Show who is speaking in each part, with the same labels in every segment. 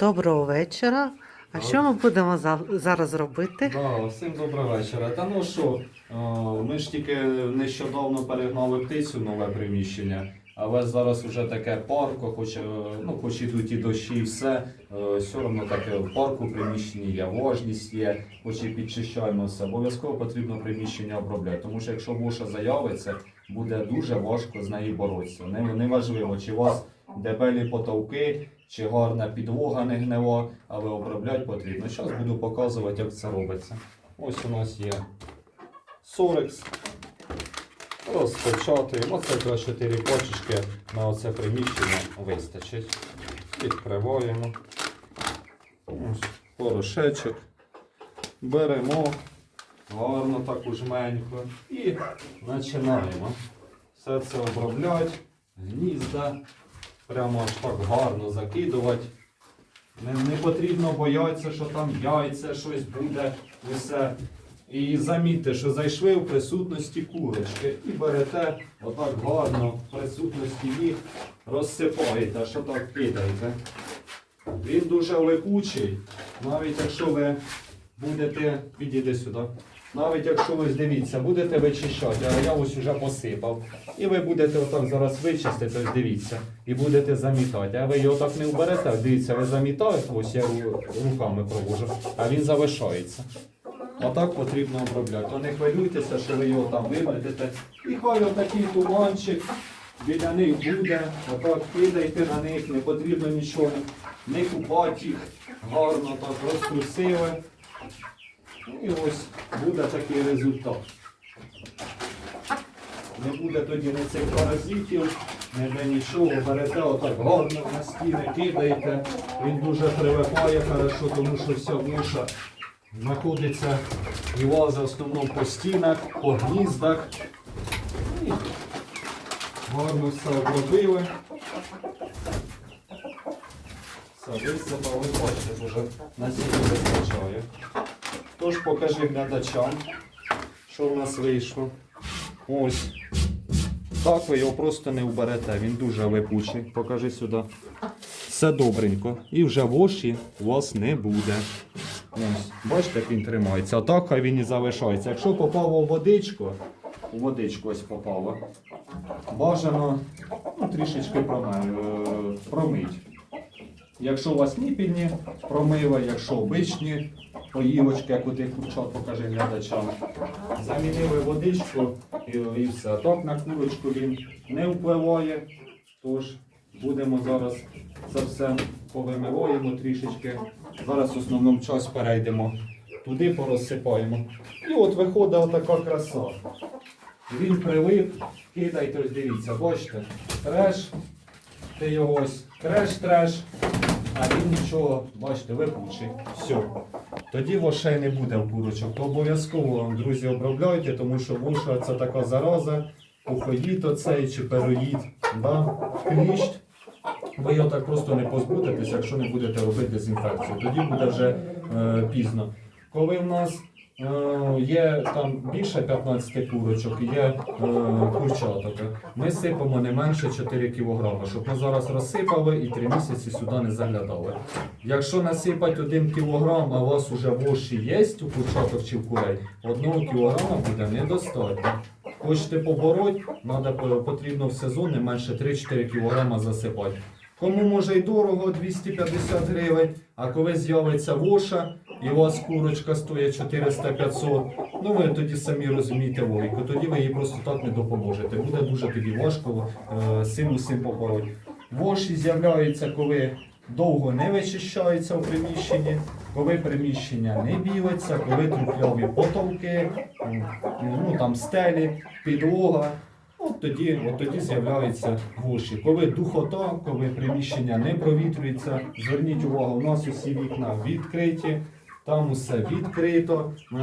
Speaker 1: Доброго вечора. А що ми будемо за- зараз робити?
Speaker 2: Да, всім доброго вечора. Та ну що, ми ж тільки нещодавно перегнали птицю нове приміщення, але зараз вже таке парко, хоч, е, ну, хоч ідуть і дощі, і все, е, все одно таке в парку приміщення є, вожність є, хоч і підчищаємо все. Обов'язково потрібно приміщення обробляти, тому що якщо воша заявиться, буде дуже важко з нею боротися. Не, неважливо, чи у вас дебелі потовки, чи гарна підлога не гнила, але обробляти потрібно. Зараз буду показувати, як це робиться. Ось у нас є Сорекс. Розпечатуємо. Оце якраз 4 почечки на оце приміщення вистачить. Відкриваємо. Ось порошечок. Беремо гарно таку жменьку і починаємо. Все це обробляти, гнізда. Прямо аж так гарно закидувати. Не, не потрібно боятися, що там яйця, щось буде, усе. І замітьте, що зайшли в присутності курочки і берете отак гарно в присутності їх, розсипаєте, що так кидаєте. Він дуже липучий, навіть якщо ви будете, підійди сюди, навіть якщо ви дивіться, будете вичищати, а я ось уже посипав. І ви будете отак зараз вичистити, ось дивіться, і будете замітати. А ви його так не вберете, дивіться, ви замітаєте, ось я руками провожу, а він залишається. Отак потрібно обробляти. То не хвилюйтеся, що ви його там виметете. І хай отакий туманчик біля них буде. Отак кидайте на них, не потрібно нічого, не купати їх, гарно так розтрусили. І ось буде такий результат. Не буде тоді ні цих паразитів, ніде нічого. Берете отак гарно на стіни кидаєте. Він дуже привикає хорошо, тому що вся вуша знаходиться і лазить в основному по стінах, по гніздах. І гарно все обробили. Все, висипали, бачите, вже на стіні вистачає. Тож покажи глядачам, що в нас вийшло. Ось. Так ви його просто не вберете, він дуже липучий. Покажи сюди. Все добренько. І вже воші у вас не буде. Ось, бачите, як він тримається. А так хай він і залишається. Якщо попало в водичку, у водичку ось попало, бажано ну, трішечки е, промить. Якщо у вас ніпільні промили, якщо обичні поївочки, як у тих курчат, покажи глядачам. Замінили водичку і, і все. Так на курочку він не впливає. Тож будемо зараз це все повимиваємо трішечки. Зараз в основному час перейдемо туди, порозсипаємо. І от виходить отака краса. Він прилип, кидайте, ось дивіться, бачите, треш, ти його ось треш-треш, а він нічого, бачите, випучий. Все. Тоді вошей не буде в курочок. То обов'язково, друзі, обробляйте, тому що воша це така зараза, пухоїд оцей чи пероїд, да? кліщ. Ви його так просто не позбудетесь, якщо не будете робити дезінфекцію. Тоді буде вже е, пізно. Коли в нас є там більше 15 курочок, є е, курчаток, ми сипемо не менше 4 кг, щоб ми зараз розсипали і 3 місяці сюди не заглядали. Якщо насипати 1 кг, а у вас вже воші є у курчаток чи в курей, 1 кг буде недостатньо. Хочете побороть, потрібно в сезон не менше 3-4 кг засипати. Кому може й дорого 250 гривень, а коли з'явиться воша і у вас курочка стоїть 400-500, ну ви тоді самі розумієте логіку, тоді ви їй просто так не допоможете. Буде дуже тоді важко е, з цим усім побороти. Воші з'являються, коли довго не вичищаються в приміщенні, коли приміщення не білиться, коли трухляві потолки, ну там стелі, підлога. Тоді, от тоді з'являються воші. Коли духота, коли приміщення не провітрюється, зверніть увагу, у нас усі вікна відкриті, там усе відкрито. Е,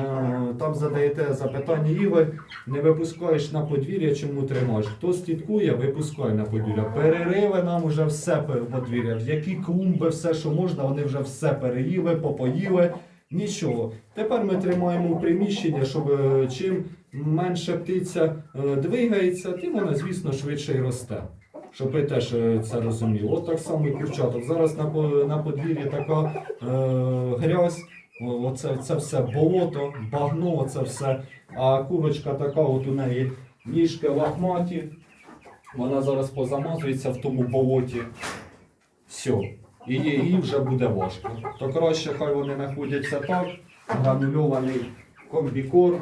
Speaker 2: Там задаєте запитання, і не випускаєш на подвір'я, чому тримаєш. Хто слідкує, випускає на подвір'я. Перериви нам уже все подвір'я. Які клумби, все, що можна, вони вже все переїли, попоїли. Нічого. Тепер ми тримаємо приміщення, щоб е, чим менше птиця е, двигається, тим вона, звісно, швидше й росте. щоб ви теж е, це розуміли. От так само і курчаток. Зараз на, на подвір'ї така е, грязь, оце це все болото, багно, оце все. А курочка така, от у неї ніжки лахматі, вона зараз позамазується в тому болоті. Все. І їй вже буде важко. То краще, хай вони знаходяться так, гранульований комбікорм.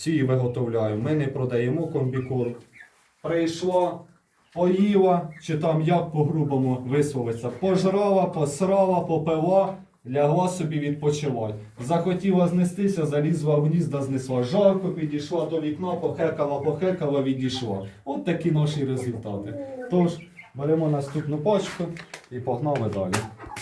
Speaker 2: Всі виготовляємо. Ми не продаємо комбікорм. Прийшла, поїла, чи там як по-грубому висловиться, пожрала, посрала, попила, лягла собі відпочивати. Захотіла знестися, залізла в гнізда, знесла жарко, підійшла до вікна, похекала, похекала, відійшла. От такі наші результати. Тож, беремо наступну пачку і погнали далі.